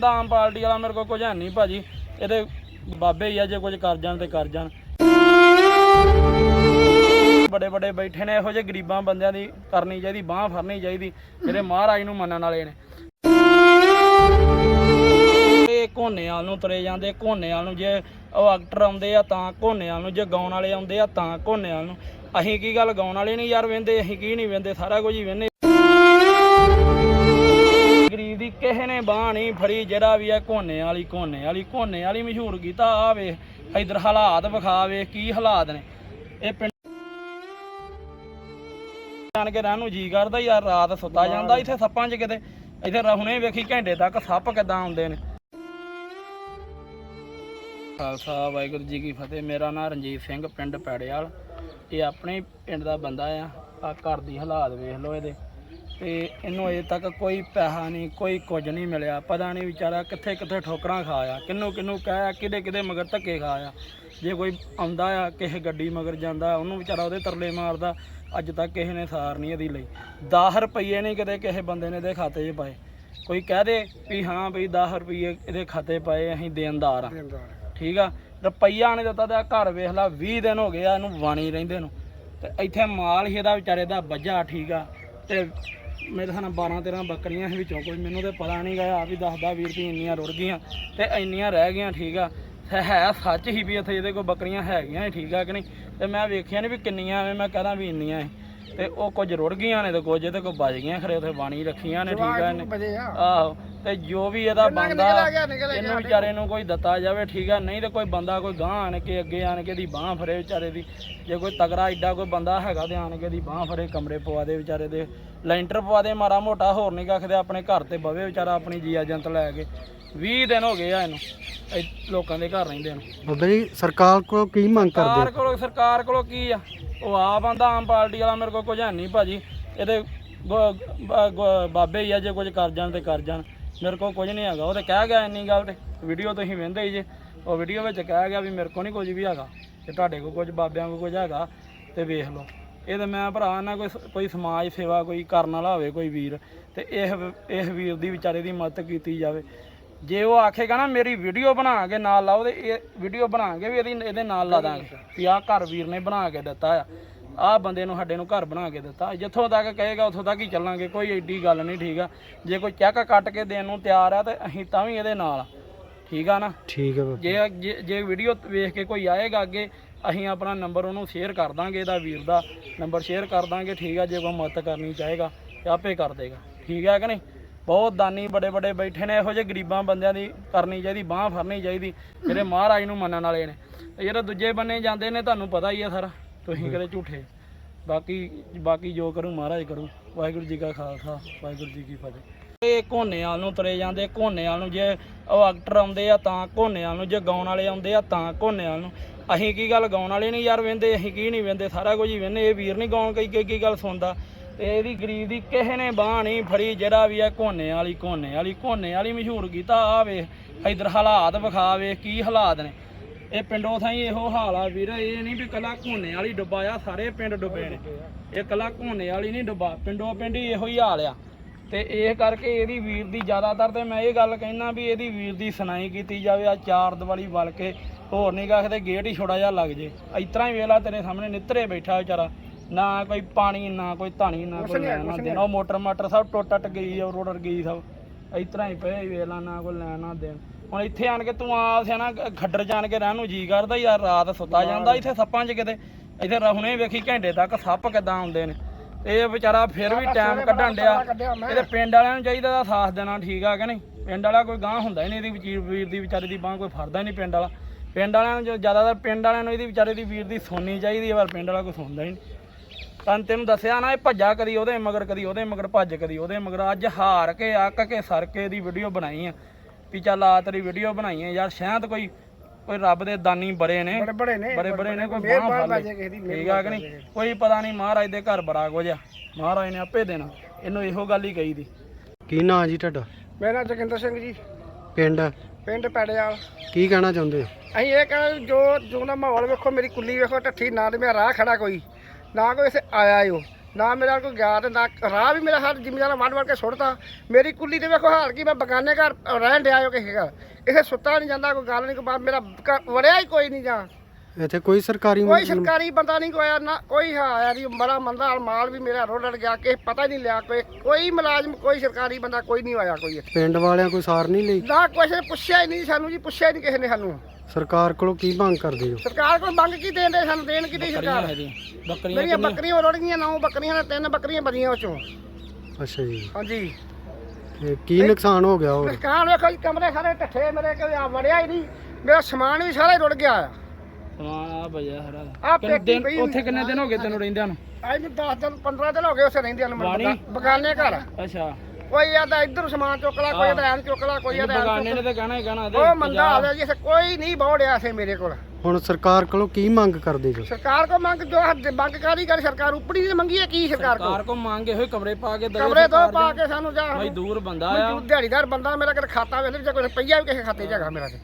ਤਾਂ ਆਮ ਪਾਰਟੀ ਵਾਲਾ ਮੇਰੇ ਕੋਲ ਕੁਝ ਹੈ ਨਹੀਂ ਭਾਜੀ ਇਹਦੇ ਬਾਬੇ ਹੀ ਆ, ਜੇ ਕੁਝ ਕਰ ਜਾਣ ਤੇ ਕਰ ਜਾਣ। ਬੜੇ ਬੜੇ ਬੈਠੇ ਨੇ, ਇਹੋ ਜਿਹੇ ਗਰੀਬਾਂ ਬੰਦਿਆਂ ਦੀ ਕਰਨੀ ਚਾਹੀਦੀ, ਬਾਹ ਫੜਨੀ ਚਾਹੀਦੀ, ਜਿਹੜੇ ਮਹਾਰਾਜ ਨੂੰ ਮੰਨਣ ਵਾਲੇ ਨੇ। ਇਹ ਘੋਨੇਵਾਲ ਨੂੰ ਤੁਰੇ ਜਾਂਦੇ ਘੋਨੇਵਾਲ ਨੂੰ ਜੇ ਉਹ ਐਕਟਰ ਆਉਂਦੇ ਆ, ਤਾਂ ਘੋਨੇ ਵਾਲ ਨੂੰ, ਜੇ ਗਾਉਣ ਵਾਲੇ ਆਉਂਦੇ ਆ, ਤਾਂ ਘੋਨੇਵਾਲ ਨੂੰ। ਅਸੀਂ ਕੀ ਗੱਲ ਗਾਉਣ ਵਾਲੇ ਨਹੀਂ ਯਾਰ, ਵੇਂਦੇ, ਅਸੀਂ ਕੀ ਨਹੀਂ ਵੇਂਦੇ, ਸਾਰਾ ਕੁਝ ਹੀ ਵੇਂਦੇ। ਦੀ ਕਿਸੇ ਨੇ ਬਾਹ ਨਹੀਂ ਫੜੀ ਜਿਹੜਾ ਵੀ ਹੈ ਕੋਨੇ ਵਾਲੀ ਕੋਨੇ ਵਾਲੀ ਕੋਨੇ ਵਾਲੀ ਮਸ਼ਹੂਰ ਕੀਤਾ ਆ ਵੇਖ ਇਧਰ ਹਾਲਾਤ ਵਿਖਾ ਵੇਖ ਕੀ ਹਾਲਾਤ ਨੇ। ਇਹ ਪਿੰਡ ਜਾਣ ਕੇ ਰਹਿਣ ਨੂੰ ਜੀ ਕਰਦਾ ਯਾਰ ਰਾਤ ਸੁੱਤਾ ਜਾਂਦਾ ਇੱਥੇ ਸੱਪਾਂ 'ਚ ਕਿਤੇ। ਇੱਥੇ ਹੁਣੇ ਵੇਖੀ ਘੰਟੇ ਤੱਕ ਸੱਪ ਕਿਦਾਂ ਆਉਂਦੇ ਨੇ। ਖਾਲਸਾ ਵਾਹਿਗੁਰੂ ਜੀ ਕੀ ਫਤਿਹ। ਮੇਰਾ ਨਾਮ ਰਣਜੀਤ ਸਿੰਘ ਪਿੰਡ ਪੈੜਿਆਲ ਇਹ ਆਪਣੇ ਪਿੰਡ ਦਾ ਬੰਦਾ ਆ। ਆ ਘਰ ਦੀ ਹਾਲਾਤ ਵੇਖ ਲਓ ਇਹਦੇ। ਤੇ ਇਹਨੂੰ ਅਜੇ ਤੱਕ ਕੋਈ ਪੈਸਾ ਨਹੀਂ ਕੋਈ ਕੁਝ ਨਹੀਂ ਮਿਲਿਆ। ਪਤਾ ਨਹੀਂ ਵਿਚਾਰਾ ਕਿੱਥੇ ਕਿੱਥੇ ਠੋਕਰਾਂ ਖਾਇਆ ਕਿੰਨੂੰ ਕਿੰਨੂੰ ਕਹਿਆ ਕਿਹਦੇ ਕਿਹਦੇ ਮਗਰ ਧੱਕੇ ਖਾਇਆ। ਜੇ ਕੋਈ ਆਉਂਦਾ ਆ ਕਿਸੇ ਗੱਡੀ ਮਗਰ ਜਾਂਦਾ ਉਹਨੂੰ ਵਿਚਾਰਾ ਉਹਦੇ ਤਰਲੇ ਮਾਰਦਾ ਅੱਜ ਤੱਕ ਕਿਸੇ ਨੇ ਸਾਰ ਨਹੀਂ ਇਹਦੀ ਲਈ। 10 ਰੁਪਏ ਨਹੀਂ ਕਦੇ ਕਿਸੇ ਬੰਦੇ ਨੇ ਇਹਦੇ ਖਾਤੇ 'ਚ ਪਾਏ। ਕੋਈ ਕਹਿ ਦੇ ਵੀ ਹਾਂ ਵੀ 10 ਰੁਪਏ ਇਹਦੇ ਖਾਤੇ ਪਾਏ ਅਸੀਂ ਦੇਣਦਾਰ ਆ। ਠੀਕ ਆ? ਰੁਪਈਆ ਨੇ ਦਿੱਤਾ ਤੇ ਘਰ ਵੇਖ ਲਾ 20 ਦਿਨ ਹੋ ਗਏ ਆ ਇਹਨੂੰ ਵਾਣੀ ਰਹਿੰਦੇ ਨੂੰ। ਤੇ ਇੱਥੇ ਮਾਲ ਹੀ ਇਹਦਾ ਵਿਚਾਰੇ ਦਾ ਵੱਜਾ ਠੀਕ ਆ ਤੇ ਮੇਰੇ ਸਾਨੂੰ 12 13 ਬੱਕਰੀਆਂ ਸੀ ਵਿੱਚੋਂ ਕੋਈ ਮੈਨੂੰ ਤੇ ਪਤਾ ਨਹੀਂ ਗਿਆ ਵੀ 10 10 20 ਰੁਪਏ ਇੰਨੀਆਂ ਰੁੜ ਗਈਆਂ ਤੇ ਇੰਨੀਆਂ ਰਹਿ ਗਈਆਂ ਠੀਕ ਆ। ਤੇ ਹੈ ਸੱਚ ਹੀ ਵੀ ਇੱਥੇ ਇਹਦੇ ਕੋਲ ਬੱਕਰੀਆਂ ਹੈਗੀਆਂ ਸੀ, ਠੀਕ ਆ ਕਿ ਨਹੀਂ? ਤੇ ਮੈਂ ਵੇਖਿਆ ਨਹੀਂ ਵੀ ਕਿੰਨੀਆਂ ਐਵੇਂ ਮੈਂ ਕਹਦਾ ਵੀ ਇੰਨੀਆਂ ਸੀ। ਤੇ ਉਹ ਕੁਝ ਰੁੜ ਗਈਆਂ ਨੇ ਤੇ ਕੁਝ ਇਹਦੇ ਕੋਲ ਬਚ ਗਈਆਂ ਖਰੇ ਉੱਥੇ ਬਾਣੀ ਰੱਖੀਆਂ ਨੇ ਠੀਕ ਆ ਇਹਨੇ ਆਹੋ ਤੇ ਜੋ ਵੀ ਇਹਦਾ ਬੰਦਾ ਇਹਨੂੰ ਵਿਚਾਰੇ ਨੂੰ ਕੋਈ ਦਿੱਤਾ ਜਾਵੇ ਠੀਕ ਆ ਨਹੀਂ ਤੇ ਕੋਈ ਬੰਦਾ ਕੋਈ ਗਾਂ ਆਣ ਕੇ ਅੱਗੇ ਆਣ ਕੇ ਦੀ ਬਾਹ ਫਰੇ ਵਿਚਾਰੇ ਦੀ। ਜੇ ਕੋਈ ਤਗੜਾ ਐਡਾ ਕੋਈ ਬੰਦਾ ਹੈਗਾ ਤੇ ਆਣ ਕੇ ਦੀ ਬਾਹ ਫਰੇ ਕਮਰੇ ਪਵਾ ਦੇ ਵਿਚਾਰੇ ਦੇ ਲੈਂਟਰ ਪਵਾ ਦੇ ਮਾਰਾ ਮੋਟਾ ਹੋਰ ਨਹੀਂ ਕੱਖਦੇ ਆਪਣੇ ਘਰ ਤੇ ਬਵੇ ਵਿਚਾਰਾ ਆਪਣੀ ਜੀ ਏਜੰਟ ਲੈ ਕੇ। 20 ਦਿਨ ਹੋ ਗਏ ਆ ਇਹਨੂੰ ਇਹ ਲੋਕਾਂ ਦੇ ਘਰ ਰਹਿੰਦੇ ਨੂੰ। ਬਾਬਾ ਜੀ ਸਰਕਾਰ ਕੋਲ ਕੀ ਮੰਗ ਸਰਕਾਰ ਕਰਦੇ ਕੋਲੋਂ ਸਰਕਾਰ ਕੋਲੋਂ ਕੀ ਆ? ਉਹ ਆਪ ਆਂਦਾ, ਆਮ ਪਾਰਟੀ ਵਾਲਾ ਮੇਰੇ ਕੋਲ ਕੁਝ ਹੈ ਨਹੀਂ ਭਾਜੀ। ਇਹਦੇ ਗ- ਬਾਬੇ ਹੀ ਆ, ਜੇ ਕੁਝ ਕਰ ਜਾਣ ਤੇ ਕਰ ਜਾਣ। ਮੇਰੇ ਕੋਲ ਕੁਝ ਨਹੀਂ ਹੈਗਾ। ਉਹ ਤੇ ਕਹਿ ਗਿਆ ਇੰਨੀ ਗੱਲ ਤੇ। ਵੀਡੀਓ ਤੁਸੀਂ ਵੇਂਦੇ ਹੀ ਜੇ। ਉਹ ਵੀਡੀਓ ਵਿੱਚ ਕਹਿ ਗਿਆ ਵੀ ਮੇਰੇ ਕੋਲ ਨਹੀਂ ਕੁਝ ਵੀ ਹੈਗਾ। ਤੇ ਤੁਹਾਡੇ ਕੋਲ ਕੁਝ, ਬਾਬਿਆਂ ਕੋਲ ਕੁਝ ਹੈਗਾ। ਤੇ ਵੇਖ ਲਓ। ਇਹ ਤੇ ਮੈਂ ਭਰਾ ਨਾ ਕੋਈ ਕੋਈ ਸਮਾਜ ਸੇਵਾ ਕੋਈ ਕਰਨ ਵਾਲਾ ਹੋਵੇ, ਕੋਈ ਵੀਰ। ਤੇ ਇਹ, ਇਸ ਵੀਰ ਦੀ ਵਿਚਾਰੇ ਦੀ ਮਦਦ ਕੀਤੀ ਜਾਵੇ। ਜੇ ਉਹ ਆਖੇਗਾ ਨਾ ਮੇਰੀ ਵੀਡੀਓ ਬਣਾ ਕੇ ਨਾਲ ਲਾਓ ਤੇ ਇਹ ਵੀਡੀਓ ਬਣਾ ਕੇ ਵੀ ਇਹਦੀ ਇਹਦੇ ਨਾਲ ਲਾ ਦਾਂਗੇ। ਵੀ ਆਹ ਘਰ ਵੀਰ ਨੇ ਬਣਾ ਕੇ ਦਿੱਤਾ ਆ। ਆਹ ਬੰਦੇ ਨੂੰ ਸਾਡੇ ਨੂੰ ਘਰ ਬਣਾ ਕੇ ਦਿੱਤਾ। ਜਿੱਥੋਂ ਤੱਕ ਕਹੇਗਾ ਉੱਥੋਂ ਤੱਕ ਹੀ ਚੱਲਾਂਗੇ ਕੋਈ ਐਡੀ ਗੱਲ ਨਹੀਂ ਠੀਕ ਆ। ਜੇ ਕੋਈ ਚੈੱਕ ਕੱਟ ਕੇ ਦੇਣ ਨੂੰ ਤਿਆਰ ਆ ਤੇ ਅਸੀਂ ਤਾਂ ਵੀ ਇਹਦੇ ਨਾਲ ਆ। ਠੀਕ ਆ ਨਾ? ਠੀਕ ਹੈ ਬਾਬਾ। ਜੇ ਜੇ- ਜੇ ਵੀਡੀਓ ਵੇਖ ਕੇ ਕੋਈ ਆਏਗਾ ਅੱਗੇ ਅਸੀਂ ਆਪਣਾ ਨੰਬਰ ਉਹਨੂੰ ਸ਼ੇਅਰ ਕਰ ਦਾਂਗੇ ਇਹਦਾ ਵੀਰ ਦਾ। ਨੰਬਰ ਸ਼ੇਅਰ ਕਰ ਦਾਂਗੇ ਠੀਕ ਆ ਜੇ ਕੋਈ ਮਦਦ ਕਰਨੀ ਚਾਹੇਗਾ ਤੇ ਆਪੇ ਕਰ ਦੇਗਾ। ਠੀਕ ਆ ਕਿ ਨਹੀਂ? ਬਹੁਤ ਦਾਨੀ ਬੜੇ ਬੜੇ ਬੈਠੇ ਨੇ, ਇਹੋ ਜਿਹੇ ਗਰੀਬਾਂ ਬੰਦਿਆਂ ਦੀ ਕਰਨੀ ਚਾਹੀਦੀ, ਬਾਹ ਫੜਨੀ ਚਾਹੀਦੀ। ਜਿਹੜੇ ਮਹਾਰਾਜ ਨੂੰ ਮੰਨਣ ਵਾਲੇ ਨੇ। ਤੇ ਜਿਹੜੇ ਦੂਜੇ ਬੰਨੇ ਜਾਂਦੇ ਨੇ, ਤੁਹਾਨੂੰ ਪਤਾ ਹੀ ਆ ਸਾਰਾ, ਤੁਸੀਂ ਕਦੇ ਝੂਠੇ। ਬਾਕੀ ਬਾਕੀ ਜੋ ਕਰੂ, ਮਹਾਰਾਜ ਕਰੂ। ਵਾਹਿਗੁਰੂ ਜੀ ਕਾ ਖਾਲਸਾ, ਵਾਹਿਗੁਰੂ ਜੀ ਕੀ ਫਤਿਹ। ਇਹ ਘੋਨੇਵਾਲ ਨੂੰ ਤੁਰੇ ਜਾਂਦੇ ਕੋਨੇ ਵਾਲ ਨੂੰ ਜੇ ਉਹ ਐਕਟਰ ਆਉਂਦੇ ਆ, ਤਾਂ ਕੋਨੇ ਵਾਲ ਨੂੰ, ਜੇ ਗਾਉਣ ਵਾਲੇ ਆਉਂਦੇ ਆ, ਤਾਂ ਘੋਨੇਵਾਲ ਨੂੰ। ਅਸੀਂ ਕੀ ਗੱਲ ਗਾਉਣ ਵਾਲੇ ਨਹੀਂ ਯਾਰ ਵੇਂਦੇ ਅਸੀਂ ਕੀ ਨਹੀਂ ਵੇਂਦੇ ਸਾਰਾ ਕੁਝ ਹੀ ਵੇਂਦੇ ਇਹ ਵੀਰ ਨਹੀਂ ਗਾਉਣ ਕਈ ਕਈ ਕੀ ਗੱਲ ਸੁਣਦਾ। ਤੇ ਇਹਦੀ ਗਰੀਬ ਦੀ ਕਿਸੇ ਨੇ ਬਾਹ ਨਹੀਂ ਫੜੀ, ਜਿਹੜਾ ਵੀ ਹੈ ਘੋਨੇ ਵਾਲੀ ਘੋਨੇ ਵਾਲੀ ਘੋਨੇ ਵਾਲੀ ਮਸ਼ਹੂਰ ਕੀਤਾ ਆ ਵੇਖ, ਇਧਰ ਹਾਲਾਤ ਵਿਖਾ ਵੇਖ, ਕੀ ਹਾਲਾਤ ਨੇ। ਇਹ ਪਿੰਡੋਂ ਥਾਈ ਇਹੋ ਹਾਲ ਆ ਵੀਰ, ਇਹ ਨਹੀਂ ਵੀ ਕੱਲਾ ਘੋਨੇ ਵਾਲੀ ਡੁੱਬਾ ਆ, ਸਾਰੇ ਪਿੰਡ ਡੁੱਬੇ ਨੇ। ਇਹ ਕੱਲਾ ਘੋਨੇ ਵਾਲੀ ਨਹੀਂ ਡੁੱਬਾ, ਪਿੰਡੋਂ ਪਿੰਡ ਹੀ ਇਹੋ ਹੀ ਹਾਲ ਆ। ਤੇ ਇਹ ਕਰਕੇ ਇਹਦੀ ਵੀਰ ਦੀ ਜ਼ਿਆਦਾਤਰ ਤੇ ਮੈਂ ਇਹ ਗੱਲ ਕਹਿਣਾ ਵੀ ਇਹਦੀ ਵੀਰ ਦੀ ਸੁਣਾਈ ਕੀਤੀ ਜਾਵੇ, ਆ ਚਾਰ ਦੀਵਾਲੀ ਵਲ ਕੇ ਹੋਰ ਨਹੀਂ ਕਹਦੇ ਗੇਟ ਹੀ ਛੋੜਾ ਜਿਹਾ ਲੱਗ ਜੇ। ਇਸ ਹੀ ਵੇਲਾ ਤੇਰੇ ਸਾਹਮਣੇ, ਨਿੱਤਰੇ ਬੈਠਾ ਵਿਚਾਰਾ। ਨਾ ਕੋਈ ਪਾਣੀ ਨਾ ਕੋਈ ਧਾਣੀ ਨਾ ਕੋਈ ਲੈਣ ਦੇਣਾ। ਉਹ ਮੋਟਰ ਮਾਟਰ ਸਭ ਟੁੱਟ ਟੱਟ ਗਈ ਆ ਰੋਡਰ ਗਈ ਸਭ। ਇਸ ਤਰ੍ਹਾਂ ਹੀ ਪਏ ਵੇਲਾ ਨਾ ਕੋਈ ਲੈਣ ਦੇਣ। ਹੁਣ ਇੱਥੇ ਆਣ ਕੇ ਤੂੰ ਆ ਸਿਆਣਾ ਖੱਡਰ ਜਾਣ ਕੇ ਰਹਿਣ ਨੂੰ ਜੀ ਕਰਦਾ ਯਾਰ ਰਾਤ ਸੁੱਤਾ ਜਾਂਦਾ ਇੱਥੇ ਸੱਪਾਂ 'ਚ ਕਿਤੇ। ਇੱਥੇ ਹੁਣੇ ਵੇਖੀ ਘੰਟੇ ਤੱਕ ਸੱਪ ਕਿਦਾਂ ਆਉਂਦੇ ਨੇ। ਇਹ ਵਿਚਾਰਾ ਫਿਰ ਵੀ ਟਾਈਮ ਕੱਢਣ ਡਿਆ। ਇਹਦੇ ਪਿੰਡ ਵਾਲਿਆਂ ਨੂੰ ਚਾਹੀਦਾ ਦਾ ਸਾਥ ਦੇਣਾ ਠੀਕ ਆ ਕਿ ਨਹੀਂ? ਪਿੰਡ ਵਾਲਾ ਕੋਈ ਗਾਂ ਹੁੰਦਾ ਹੀ ਨਹੀਂ ਇਹਦੀ ਵੀਰ ਵੀਰ ਦੀ ਵਿਚਾਰੇ ਦੀ ਬਾਹ ਕੋਈ ਫੜਦਾ ਹੀ ਨਹੀਂ ਪਿੰਡ ਵਾਲਾ। ਪਿੰਡ ਵਾਲਿਆਂ ਨੂੰ ਜ਼ਿਆਦਾਤਰ ਪਿੰਡ ਵਾਲਿਆਂ ਨੂੰ ਇਹਦੀ ਵਿਚਾਰੇ ਦੀ ਵੀਰ ਦੀ ਸੁਣਨੀ ਚਾਹੀਦੀ ਹੈ ਪਰ ਪਿੰਡ ਵਾਲਾ ਕੋਈ ਸੁਣਦਾ ਹੀ ਨਹੀਂ। ਤਾਂ ਤੈਨੂੰ ਦੱਸਿਆ ਨਾ ਇਹ ਭੱਜਾ ਕਦੀ ਉਹਦੇ ਮਗਰ ਕਦੀ ਉਹਦੇ ਮਗਰ ਭੱਜ ਕਦੀ ਉਹਦੇ ਮਗਰ। ਅੱਜ ਹਾਰ ਕੇ ਅੱਕ ਕੇ ਸਰ ਕੇ ਦੀ ਵੀਡੀਓ ਬਣਾਈ ਆ। ਵੀ ਚੱਲ ਆ ਤੇਰੀ ਵੀਡੀਓ ਬਣਾਈ ਆ। ਯਾਰ ਸ਼ਾਇਦ ਕੋਈ ਕੋਈ ਰੱਬ ਦੇ ਦਾਨੀ ਬੜੇ ਨੇ। ਬੜੇ ਬੜੇ ਨੇ ਬੜੇ ਬੜੇ ਨੇ ਕੋਈ ਬਾਹ ਫੜ ਠੀਕ ਆ ਕਿ ਨਹੀਂ? ਕੋਈ ਪਤਾ ਨਹੀਂ ਮਹਾਰਾਜ ਦੇ ਘਰ ਬੜਾ ਕੁਝ ਆ। ਮਹਾਰਾਜ ਨੇ ਆਪੇ ਦੇਣਾ। ਇਹਨੂੰ ਇਹੋ ਗੱਲ ਹੀ ਕਹੀ ਦੀ ਕੀ ਨਾਂ ਜੀ ਤੁਹਾਡਾ? ਮੇਰਾ ਜੋਗਿੰਦਰ ਸਿੰਘ ਜੀ। ਪਿੰਡ? ਪਿੰਡ ਪੈੜਿਆਲ ਕੀ ਕਹਿਣਾ ਚਾਹੁੰਦੇ ਹੋ? ਅਸੀਂ ਇਹ ਕਹਿੰਦੇ ਜੋ ਜੋ ਦਾ ਮਾਹੌਲ ਵੇਖੋ ਮੇਰੀ ਕੁੱਲੀ ਵੇਖੋ ਢੱਠੀ ਨਾ ਤੇ ਮੇਰਾ ਰਾਹ ਖੜਾ ਕੋਈ। ਨਾ ਕੋਈ ਇੱਥੇ ਆਇਆ ਹੀ ਓ ਨਾ ਮੇਰਾ ਕੋਈ ਗਿਆ ਤੇ ਨਾ ਰਾਹ ਵੀ ਮੇਰਾ ਹਰ ਜ਼ਿਮੀਦਾਰ ਵੱਢ ਵੱਢ ਕੇ ਸੁੱਟਦਾ ਮੇਰੀ ਕੁੱਲੀ ਤੇ ਵੇਖੋ ਹਾਲ ਕੀ, ਮੈਂ ਬਗਾਨੇ ਘਰ ਰਹਿਣ ਡਿਆ ਹੋ ਕਿਸੇ ਘਰ। ਇਹ ਸੁੱਤਾ ਨਹੀਂ ਜਾਂਦਾ, ਕੋਈ ਗੱਲ ਨਹੀਂ ਕੋਈ ਬਾਤ ਮੇਰਾ ਘਰ ਵੜਿਆ ਹੀ ਕੋਈ ਨਹੀਂ ਜਾ। ਇੱਥੇ ਕੋਈ ਸਰਕਾਰੀ ਕੋਈ ਸਰਕਾਰੀ ਬੰਦਾ ਨਹੀਂ ਕੋਈ ਆਇਆ ਨਾ ਕੋਈ ਆਇਆ ਨਹੀਂ ਬੜਾ ਮੰਦਾ ਮਾਲ ਵੀ ਮੇਰਾ ਰੋੜ ਗਿਆ ਕਿ ਪਤਾ ਹੀ ਨਹੀਂ ਲਿਆ ਕੋਈ ਕੋਈ ਮੁਲਾਜ਼ਮ ਕੋਈ ਸਰਕਾਰੀ ਬੰਦਾ ਕੋਈ ਨਹੀਂ ਆਇਆ ਕੋਈ ਪਿੰਡ ਵਾਲਿਆਂ ਕੋਈ ਸਾਰ ਨਹੀਂ ਲਈ? ਨਾ ਕੁਛ ਪੁੱਛਿਆ ਹੀ ਨਹੀਂ ਸਾਨੂੰ ਜੀ ਪੁੱਛਿਆ ਹੀ ਨਹੀਂ ਕਿਸੇ ਨੇ ਸਾਨੂੰ। ਸਰਕਾਰ ਕੋਲੋਂ ਕੀ ਮੰਗ ਕਰਦੇ ਹੋ? ਸਰਕਾਰ ਕੋਲ ਮੰਗ ਕੀ ਦੇਣ ਦੇ ਸਾਨੂੰ ਦੇਣ ਕੀ ਦੀ ਸਰਕਾਰ? ਬੱਕਰੀਆਂ ਮੇਰੀਆਂ? ਬੱਕਰੀਆਂ ਰੁੜ ਗਈਆਂ ਨੌ ਬੱਕਰੀਆਂ ਨੇ ਤਿੰਨ ਬੱਕਰੀਆਂ ਬਚੀਆਂ ਉਹ ਚੋਂ ਅੱਛਾ ਜੀ। ਹਾਂਜੀ। ਤੇ ਕੀ ਨੁਕਸਾਨ ਹੋ ਗਿਆ ਹੋਰ? ਦੁਕਾਨ ਵੇਖੋ ਜੀ ਕਮਰੇ ਸਾਰੇ ਢੱਠੇ ਮੇਰੇ ਕੋਈ ਆ ਵੜਿਆ ਹੀ ਨਹੀਂ ਮੇਰਾ ਸਮਾਨ ਵੀ ਸਾਰਾ ਹੀ ਰੁੜ ਗਿਆ ਆ। ਸਮਾਨ ਆ ਭਜਿਆ ਆਹ ਹਰਾ ਕਿੰਨੇ ਪੇਟੀ ਦਿਨ ਪਈ ਉੱਥੇ ਕਿੰਨੇ ਦਿਨ ਹੋ ਗਏ ਤੈਨੂੰ ਰਹਿੰਦਿਆਂ ਨੂੰ? ਅੱਜ 10 ਦਿਨ 15 ਦਿਨ ਹੋ ਗਏ ਉੱਥੇ ਰਹਿੰਦੇ ਹਨ ਵਾਣੀ? ਬਗਾਨੇ ਘਰ। ਅੱਛਾ। ਕੋਈ ਆਦਾ ਇੱਧਰ ਸਮਾਨ ਚੁੱਕ ਲਾ ਕੋਈ ਆਦਾ ਐਨ ਚੁੱਕ ਲਾ ਕੋਈ ਆਦਾ ਬਗਾਨੇ ਨੇ ਤਾਂ ਕਹਿਣਾ ਹੀ ਕਹਿਣਾ ਉਹ ਮੰਦਾ ਹਾਲ ਹੈ ਜੀ ਇੱਥੇ ਕੋਈ ਨਹੀਂ ਬੋੜਿਆ ਸੇ ਮੇਰੇ ਕੋਲ। ਹੁਣ ਸਰਕਾਰ ਕੋਲੋਂ ਕੀ ਮੰਗ ਕਰਦੇ ਜੋ? ਸਰਕਾਰ ਕੋ ਮੰਗ ਜੋ ਹੱਦ- ਮੰਗ ਕਾਦੀ ਕਰ ਸਰਕਾਰ ਉਪੜੀ ਦੀ ਮੰਗੀ ਹੈ ਕੀ ਸਰਕਾਰ ਕੋ ਸਰਕਾਰ ਕੋ ਮੰਗੇ ਹੋਏ ਕਮਰੇ ਪਾ ਕੇ ਦਵੇ ਕਮਰੇ ਤੋਂ ਪਾ ਕੇ ਸਾਨੂੰ ਜਾ ਮਜ਼ਦੂਰ ਬੰਦਾ ਆ। ਮਜ਼ਦੂਰ ਦਿਹਾੜੀਦਾਰ ਬੰਦਾ ਮੇਰਾ ਕਿਤੇ ਖਾਤਾ ਵੇਲੇ ਜੇ ਕੋਈ ਰੁਪਈਆ ਵੀ ਕਿਸੇ ਖਾਤੇ 'ਚ ਹੈਗਾ ਮੇਰਾ ਤੇ।